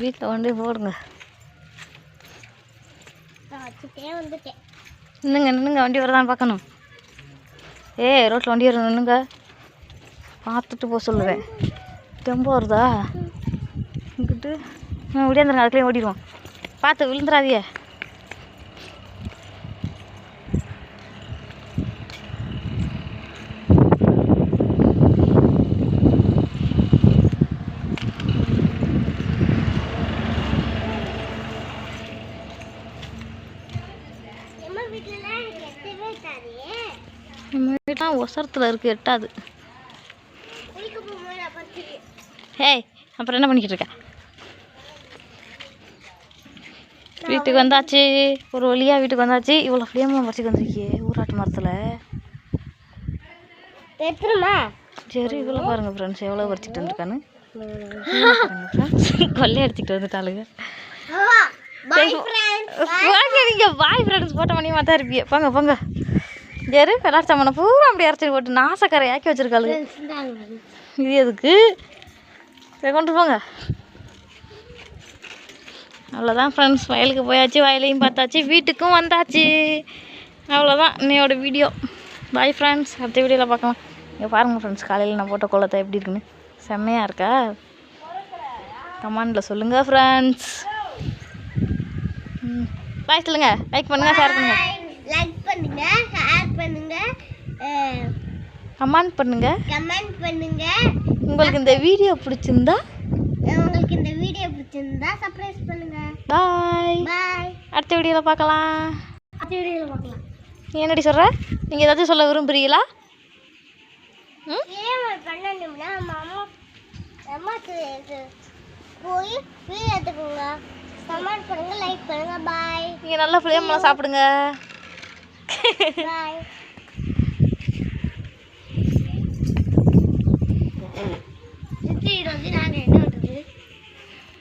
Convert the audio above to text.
வீட்டில் கொண்டு போடுங்க. நின்னுங்க நின்னுங்க வண்டி வருதான்னு பார்க்கணும். ஏய் ரோட்டில் வண்டி வரும் நின்னுங்க பார்த்துட்டு போக சொல்லுவேன். டெம்போ வருதா? இங்கிட்டு ஆ ஓடியாந்துருங்க அதுக்குள்ளே ஓடிடுவோம் பார்த்து விழுந்துடாதீங்க எத்தவே தாரியே நம்ம வீட்டெலாம் ஒசரத்தில் இருக்குது எட்டாது. ஏய் அப்புறம் என்ன பண்ணிக்கிட்டு இருக்க? வீட்டுக்கு வந்தாச்சு ஒரு வழியாக வீட்டுக்கு வந்தாச்சு. இவ்வளோ ஃப்ளேமாக பறிச்சுக்கு வந்திருக்கியே ஊராட்டு மரத்தில். எடுத்துருமா சரி இவ்வளோ பாருங்கள் ஃப்ரெண்ட்ஸ் எவ்வளோ பறிச்சுட்டு வந்திருக்கான்னு. கொள்ளைய அடிச்சுக்கிட்டு வந்துட்டாளுங்க வாங்க நீங்கள் பாய் ஃப்ரெண்ட்ஸ் போட்ட மணி தான் இருப்பீங்க. போங்க போங்க. ஜெரு விளாட்டு சாமான பூரா அப்படி அரைச்சி போட்டு நாசக்கரை ஆக்கி வச்சிருக்காளுங்க. இது எதுக்கு? சரி கொண்டு போங்க. அவ்வளோதான் ஃப்ரெண்ட்ஸ் வயலுக்கு போயாச்சு வயலையும் பார்த்தாச்சு வீட்டுக்கும் வந்தாச்சு. அவ்வளோதான் இன்னையோட வீடியோ பாய் ஃப்ரெண்ட்ஸ் அடுத்த வீடியோவில் பார்க்கலாம். இங்கே பாருங்கள் ஃப்ரெண்ட்ஸ் காலையில் நான் போட்ட கோலத்தை எப்படி இருக்குன்னு. செம்மையாக இருக்கா? கமாண்டில் சொல்லுங்கள் ஃப்ரெண்ட்ஸ் பாய் சொல்லுங்கள் லைக் பண்ணுங்கள் ஷேர் பண்ணுங்கள் லைக் பண்ணுங்க ஷேர் பண்ணுங்க கமெண்ட் பண்ணுங்கள் கமெண்ட் பண்ணுங்க. உங்களுக்கு இந்த வீடியோ பிடிச்சிருந்தா? உங்களுக்கு இந்த வீடியோ பிடிச்சிருந்தா சர்ப்ரைஸ் பண்ணுங்க. பாய் பாய் அடுத்த வீடியோவில் பார்க்கலாம். அடுத்த வீடியோவில் பார்க்கலாம். நீ என்னடி சொல்கிற நீங்கள் ஏதாச்சும் சொல்ல விரும்புகிறீங்களா ம்? பண்ணணும்னா அம்மா அம்மாக்கு போய் வீடியோ எடுத்துக்கோங்க. கமெண்ட் பண்ணுங்க லைக் பண்ணுங்க. நீங்கள் நல்ல பிள்ளையம்மா சாப்பிடுங்க.